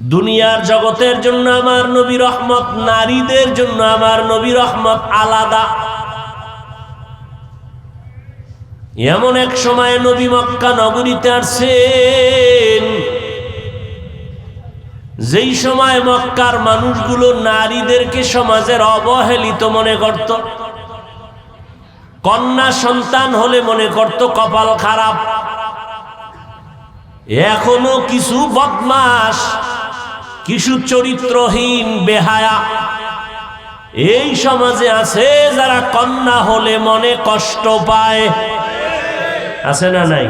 দুনিয়ার জগতের জন্য আমার নবী রহমত, নারীদের জন্য আমার নবী রহমত আলাদা। এমন এক সময় নবী মক্কা নগরীতে আসছেন। যেই সময় মক্কার মানুষগুলো নারীদেরকে সমাজের অবহেলিত মনে করত, কন্যা সন্তান হলে মনে করত কপাল খারাপ। এখনও কিছু বদমাস কিছু চরিত্রহীন বেহায়া। এই সমাজে আছে যারা কন্যা হলে মনে কষ্ট পায়। আছে না নাই?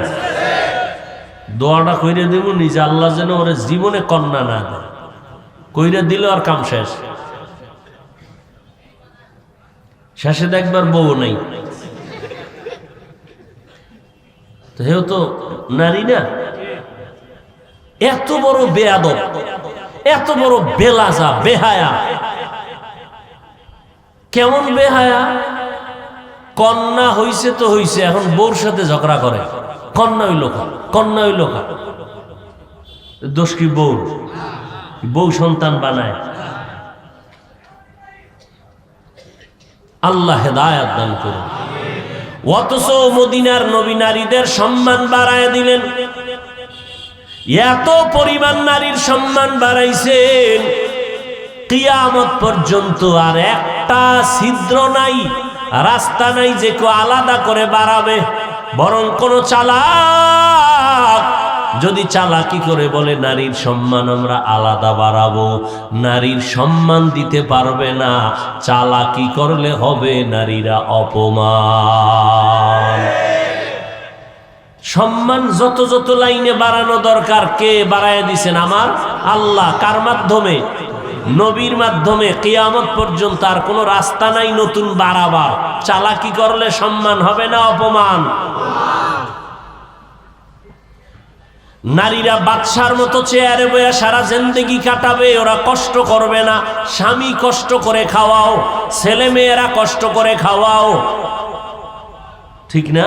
দোয়াটা কইরে দেব নিজে আল্লাহ যেন ওরে জীবনে কন্যা না কইরে দিল আর কাম শেষ। শেষে দেখবার বউ নাই। তো হেও তো নারী না? এত বড় বেয়াদব। এত বড় বেলাজা, বেহায়া। কেমন বেহায়া? কন্যা হইছে তো হইছে, এখন বউর সাথে ঝগড়া করে। কন্যা হইল খা কন্যা হইল খা দোষ কি বউ? বউ সন্তান বানায়। আল্লাহ হেদায়াত দান করুন। অথচ মদিনার নবী নারীদের সম্মান বাড়ায় দিলেন। এত পরিমাণ নারীর সম্মান বাড়াইছেন, কিয়ামত পর্যন্ত আর একটা ছিদ্র নাই, রাস্তা নাই যে কেউ আলাদা করে বাড়াবে, বরং কোন চালাক। যদি চালাকি করে বলে, নারীর সম্মান আমরা আলাদা বাড়াবো, নারীর সম্মান দিতে পারবে না, চালাকি করলে হবে নারীরা অপমান। সম্মান যত যত লাইনে বাড়ানো দরকার, কে বাড়ায় দিছেন আমার? আল্লাহ। কার মাধ্যমে? নবীর মাধ্যমে। কেয়ামত পর্যন্ত আর কোনো রাস্তা নাই নতুন বাড়াবার। চালাকি করলে সম্মান হবে না অপমান? নারীরা বাদশার মতো চেয়ারে বইয়া সারা জিন্দেগি কাটাবে, ওরা কষ্ট করবে না। স্বামী কষ্ট করে খাওয়াও ছেলে মেয়েরা কষ্ট করে খাওয়াও। ঠিক না?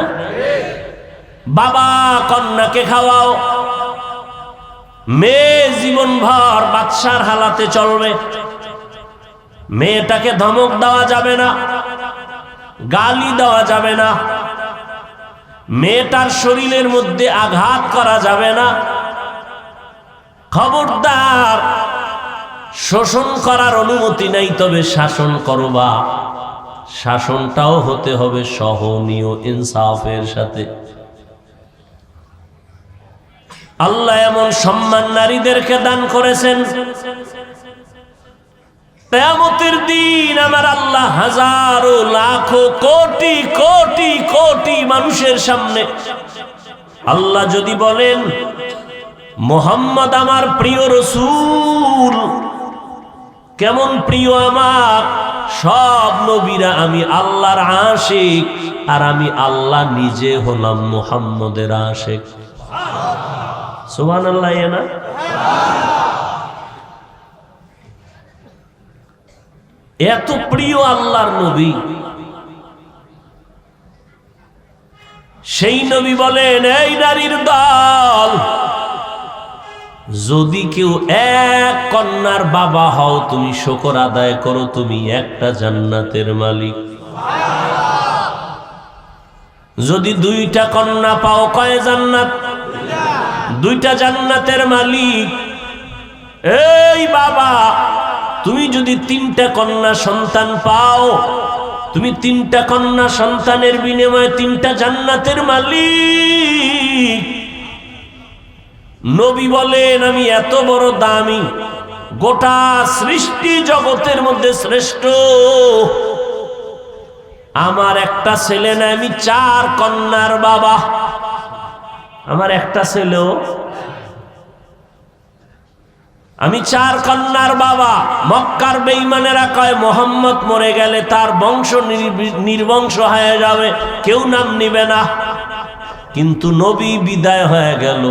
বাবা, কন্যাকে খাওয়াও। মেয়ে জীবনভর বাদশার হালাতে চলবে। মেয়েটাকে ধমক দেওয়া যাবে না, গালি দেওয়া যাবে না। মেয়েটার শরীরের মধ্যে আঘাত করা যাবে না। খবরদার, শোষণ করার অনুমতি নাই, তবে শাসন করবা শাসনটাও হতে হবে সহনীয় ইনসাফের সাথে। আল্লাহ এমন সম্মান নারীদেরকে দান করেছেন। কেয়ামতের দিন আমার আল্লাহ হাজারো, লাখো, কোটি কোটি কোটি মানুষের সামনে আল্লাহ যদি বলেন, মোহাম্মদ আমার প্রিয় রসুল, কেমন প্রিয় আমার? সব নবীরা আমি আল্লাহর আশেক, আর আমি আল্লাহ নিজে হলাম মোহাম্মদের আশেক। সুবান আল্লাহ না? এত প্রিয় আল্লাহর নবী। সেই নবী বলেন, এই নারীর দল, যদি কেউ এক কন্যার বাবা হও, তুমি শকর আদায় করো, তুমি একটা জান্নাতের মালিক। যদি দুইটা কন্যা পাও, কয় জান্নাত? দুইটা জান্নাতের মালিক। এই বাবা, তুমি যদি তিনটা কন্যা সন্তান পাও, তুমি তিনটা কন্যা সন্তানের বিনিময়ে তিনটা জান্নাতের মালিক। নবী বলেন, আমি এত বড় দামি, গোটা সৃষ্টি জগতের মধ্যে শ্রেষ্ঠ। আমার একটা ছেলে না আমি চার কন্যার বাবা। আমার একটা ছেলেও, আমি চার কন্যার বাবা, মক্কার বেইমানেরা কয়, মোহাম্মদ মরে গেলে তার বংশ নির্বংশ হয়ে যাবে, কেউ নাম নিবে না। কিন্তু নবী বিদায় হয়ে গেল।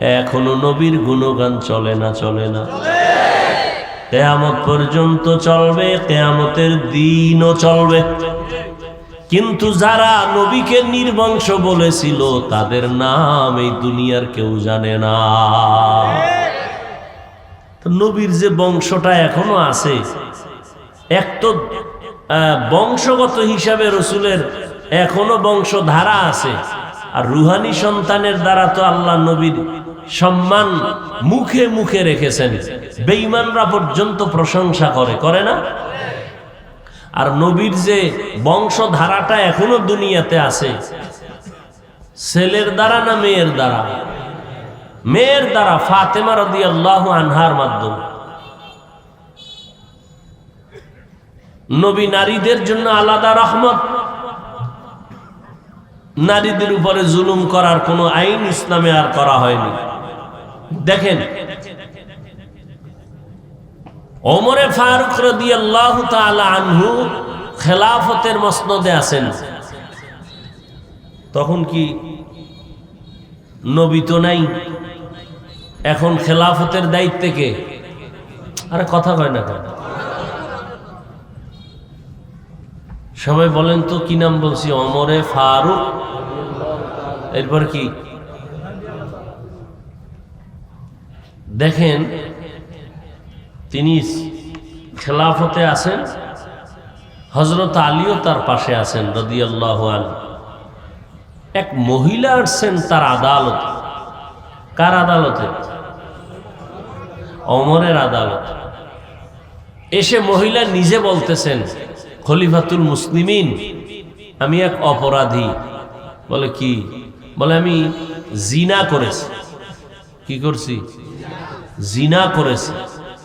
এখনও নবীর গুণগান চলে না চলে না। কেয়ামত পর্যন্ত চলবে, কেয়ামতের দিনও চলবে। কিন্তু যারা নবীকে নির্বংশ বলেছিল, তাদের নাম এই দুনিয়ার কেউ জানে না। নবীর যে বংশটা এখনও আছে, এক তো বংশগত হিসাবে রসুলের এখনও বংশধারা আছে, আর রুহানি সন্তানের দ্বারা তো আল্লাহ নবীর সম্মান মুখে মুখে রেখেছেন। বেঈমানরা পর্যন্ত প্রশংসা করে করে না? আর নবীর যে বংশধারাটা এখনও দুনিয়াতে আছে, ছেলের দ্বারা না মেয়ের দ্বারা? মেয়ের দ্বারা ফাতেমা রদি আল্লাহ আনহার মাধ্যমে। নবী নারীদের জন্য আলাদা রহমত। নারীদের উপরে জুলুম করার কোনো আইন ইসলামে আর করা হয়নি। দেখেন ওমরে ফারুক রদি আল্লাহ আনহু খেলাফতের মসনদে আছেন। তখন কি নবী তো নাই? এখন খেলাফতের দায়িত্বে কে? আরে কথা কয় না কেন? সবাই বলেন তো, কি নাম বলছি? অমরে ফারুক? এরপর কি? দেখেন তিনি খেলাফতে আছেন। হজরত আলীও তার পাশে আছেন রদিয়াল্লাহ এক মহিলা আসছেন তার আদালত। কার আদালতে? অমরের আদালত। এসে মহিলা নিজে বলতেছেন, খলিফাতুল মুসলিমিন, আমি এক অপরাধী। বলে, কি? বলে, আমি জিনা করেছি। কি করছি? জিনা করেছি।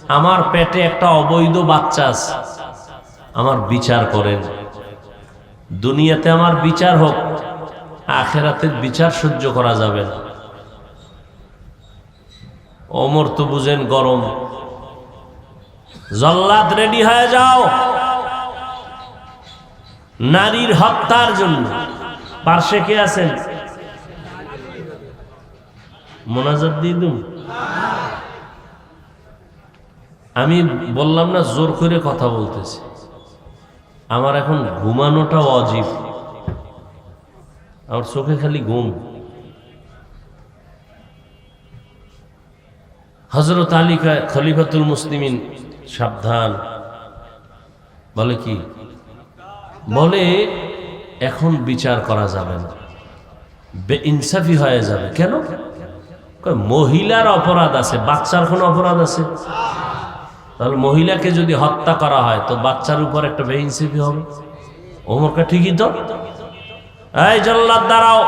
আমার পেটে একটা অবৈধ বাচ্চা আছে। আমার বিচার করেন। দুনিয়াতে আমার বিচার হোক, আখেরাতের বিচার সহ্য করা যাবে না। অমর তো বুঝেন গরম। জল্লাদ রেডি হয়ে যাও। নারীর হত্যার জন্য। পার্শ্বে কে আছেন? মোনাজাত দিয়ে দুম আমি বললাম না, জোর করে কথা বলতেছি। আমার এখন ঘুমানোটাও অজীব। আমার চোখে খালি ঘুম। হজরত আলী খলিফাতুল মুসলিমিন, সাবধান। বলে কি? বলে, এখন বিচার করা যাবে না। বে ইনসাফি হয়ে যাবে। কেন? মহিলার অপরাধ আছে, বাচ্চার কোনো অপরাধ আছে? তাহলে মহিলাকে যদি হত্যা করা হয়, তো বাচ্চার উপর একটা বেইনসাফি হবে। ওমরকা ঠিকই তো? এই জল্লাদ, দাঁড়াও।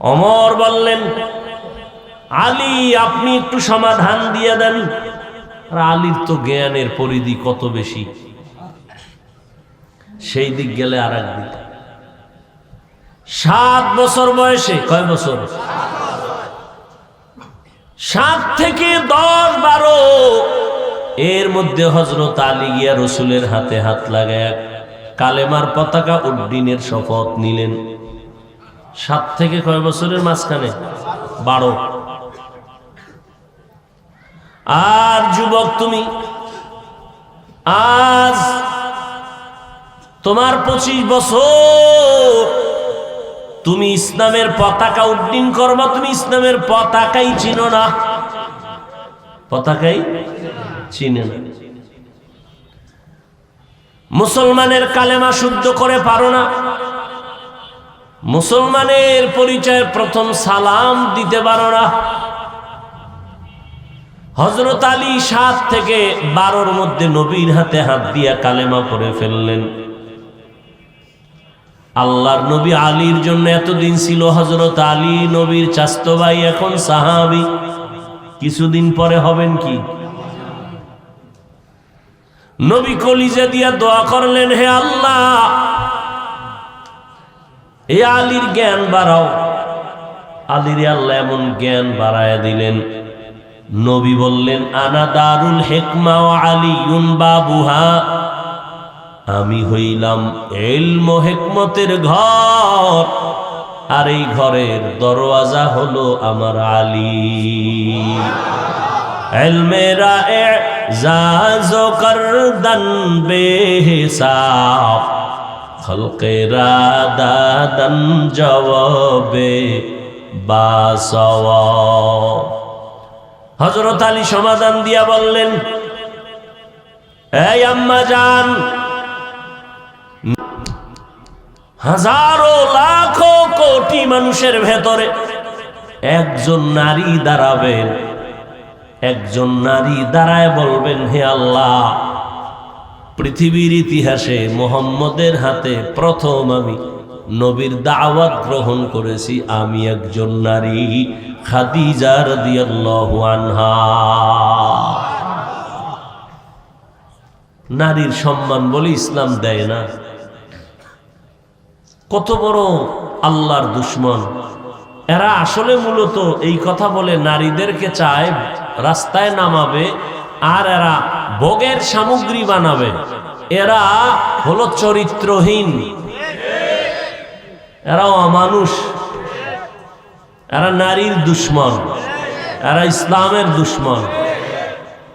অমর বললেন, আলী, আপনি একটু সমাধান দিয়ে দেন। আর আলীর তো জ্ঞানের পরিধি কত বেশি। সেই দিক গেলে আর একদিক সাত বছর বয়সে, কয় বছর? সাত থেকে দশ বারো। এর মধ্যে হজরত আলী গিয়া রসুলের হাতে হাত লাগায় কালেমার পতাকা উড্ডিনের শপথ নিলেন। সাত থেকে কয় বছরের মাঝখানে? বারো। আর যুবক তুমি, আজ তোমার পঁচিশ বছর তুমি ইসলামের পতাকা উড্ডীন করবা, তুমি ইসলামের পতাকাই চিনো না। পতাকাই চিনে না। মুসলমানের কালেমা শুদ্ধ করে পারো না। মুসলমানের পরিচয় প্রথম সালাম দিতে পারো না। হজরত আলী সাত থেকে বারোর মধ্যে নবীর হাতে হাত দিয়া কালেমা পড়ে ফেললেন। আল্লাহর নবী আলীর জন্য এতদিন ছিল হজরত আলী নবীর চাস্তো ভাই এখন সাহাবি। কিছুদিন পরে হবেন কি? নবী কলিজা দিয়া দোয়া করলেন, হে আল্লাহ, এ আলীর জ্ঞান বাড়াও। আলীর আল্লাহ এমন জ্ঞান বাড়ায় দিলেন। নবী বললেন, আনা দারুল হেকমা আলী বাবুহা। আমি হইলাম এলম হেকমতের ঘর, আর এই ঘরের দরওয়াজা হলো আমার আলী। এলমেরা এজাজো করদন বেহিসাব খলকেরা দাদন জবাবে বাসওয়া। হজরত আলী সমাধান দিয়া বললেন, এই আম্মা যান হাজারো লাখো কোটি মানুষের ভেতরে একজন নারী দাঁড়াবেন। একজন নারী দাঁড়ায় বলবেন, হে আল্লাহ, পৃথিবীর ইতিহাসে মোহাম্মদের হাতে প্রথম আমি নবীর দাওয়াত গ্রহণ করেছি। আমি একজন নারী, খাদিজা রাদিয়াল্লাহু আনহা। নারীর সম্মান বলে ইসলাম দেয় না। কত বড় আল্লাহর দুশ্মন। এরা আসলে মূলত এই কথা বলে নারীদেরকে চায় রাস্তায় নামাবে আর এরা ভোগের সামগ্রী বানাবে। এরা হলো চরিত্রহীন। এরাও অমানুষ। এরা নারীর দুশ্মন। এরা ইসলামের দুশ্মন।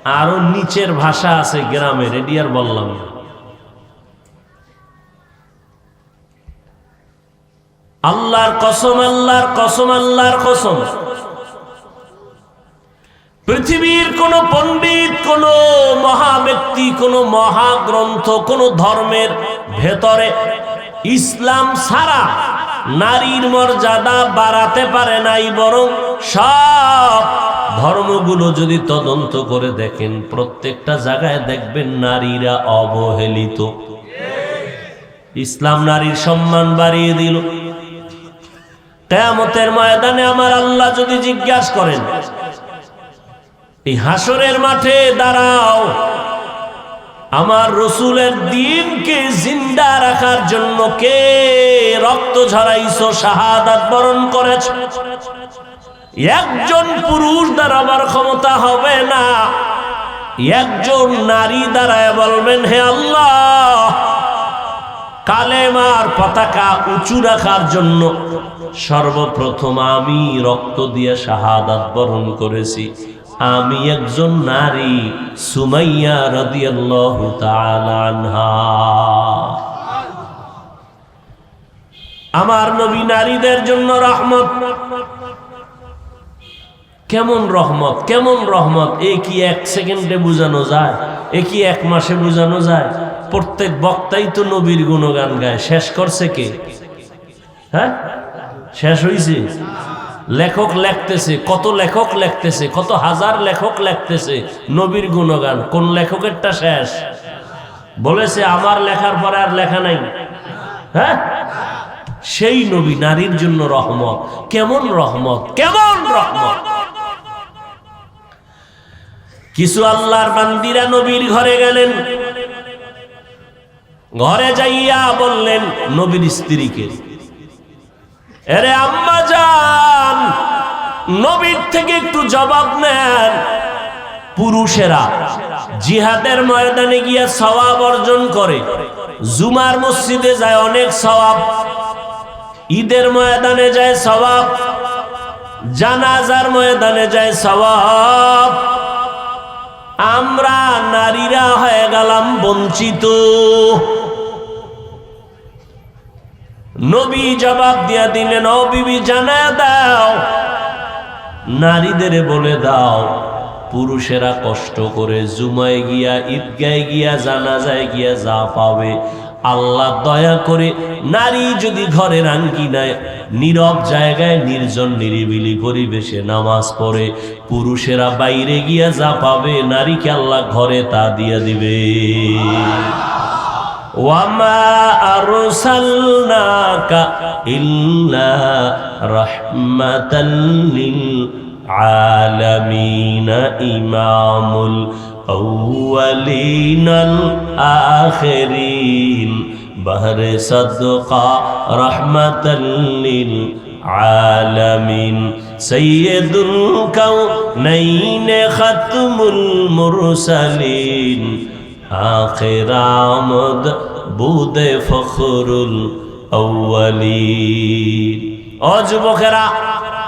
আরও নিচের ভাষা আছে গ্রামের এটি আর বললাম। আল্লাহর কসম আল্লাহর কসম আল্লাহর কসম। পৃথিবীর কোন পণ্ডিত, কোন মহা ব্যক্তি কোন মহাগ্রন্থ, কোন ধর্মের ভেতরে ইসলাম ছাড়া নারীর মর্যাদা বাড়াতে পারে নাই, বরং সব ধর্মগুলো যদি তদন্ত করে দেখেন, প্রত্যেকটা জায়গায় দেখবেন নারীরা অবহেলিত। ইসলাম নারীর সম্মান বাড়িয়ে দিল। কেয়ামতের ময়দানে আমার আল্লাহ যদি জিজ্ঞাসা করেন, এই হাসরের মাঠে দাঁড়াও। আমার রসুলের দিনকে জিন্দা রাখার জন্য কে রক্ত ঝরাইছো, শাহাদাত বরণ করেছ? একজন পুরুষ দাঁড়াবার ক্ষমতা হবে না। একজন নারী দাঁড়ায় বলবেন, হে আল্লাহ, কালেমার পতাকা উঁচু রাখার জন্য সর্বপ্রথম আমি রক্ত দিয়ে শাহাদাত বরণ করেছি। আমি একজন নারী সুমাইয়া রাদিয়াল্লাহু তাআলা আনহা। আমার নবী নারীদের জন্য রহমত। কেমন রহমত কেমন রহমত, এ কি এক সেকেন্ডে বোঝানো যায়, এ কি এক মাসে বোঝানো যায়? প্রত্যেক বক্তাই তো নবীর গুণগান গায়, শেষ করছে কে? হ্যাঁ? শেষ হয়েছে লেখক লেখতেছে, কত লেখক লেখতেছে, কত হাজার লেখক লেখতেছে, নবীর গুণগান, কোন লেখকেরটা শেষ? বলেছে, আমার লেখার পরে আর লেখা নাই। হ্যাঁ? সেই নবী নারীর জন্য রহমত। কেমন রহমত? কেমন রহমত? কিছু আল্লাহর বান্দিরা নবীর ঘরে গেলেন। ঘরে যাইয়া বললেন, নবীর স্ত্রীকে এরে আম্মা যান নবীর থেকে একটু জবাব নেন। পুরুষেরা জিহাদের ময়দানে গিয়া সওয়াব অর্জন করে। জুমার মসজিদে যায় অনেক সওয়াব, ঈদের ময়দানে যায় সওয়াব, জানাজার ময়দানে যায় সওয়াব। আমরা নারীরা হয়ে গেলাম বঞ্চিত। নবী জবাব দিয়া দিলেন, ও বিবি জানা দাও। নারীদের বলে দাও, পুরুষেরা কষ্ট করে জুমায় গিয়া, ঈদগায় গিয়া, জানাজায় গিয়া যা পাবে। আল্লাহ দয়া করে নারী যদি ঘরের আঙ্গিনায় নীরব জায়গায় নির্জন, নিরিবিলি পরিবেশে নামাজ পড়ে, পুরুষেরা বাইরে গিয়া যা পাবে, নারীকে আল্লাহ ঘরে তা দিয়া দিবে। وما أرسلناك إلا رحمة للعالمين إمام الأولين الآخرين بهر صدقة رحمة للعالمين سيد الكونين ختم المرسلين আখের আমদ বুদে ফখরুল আউয়ালিন ও যুবকেরা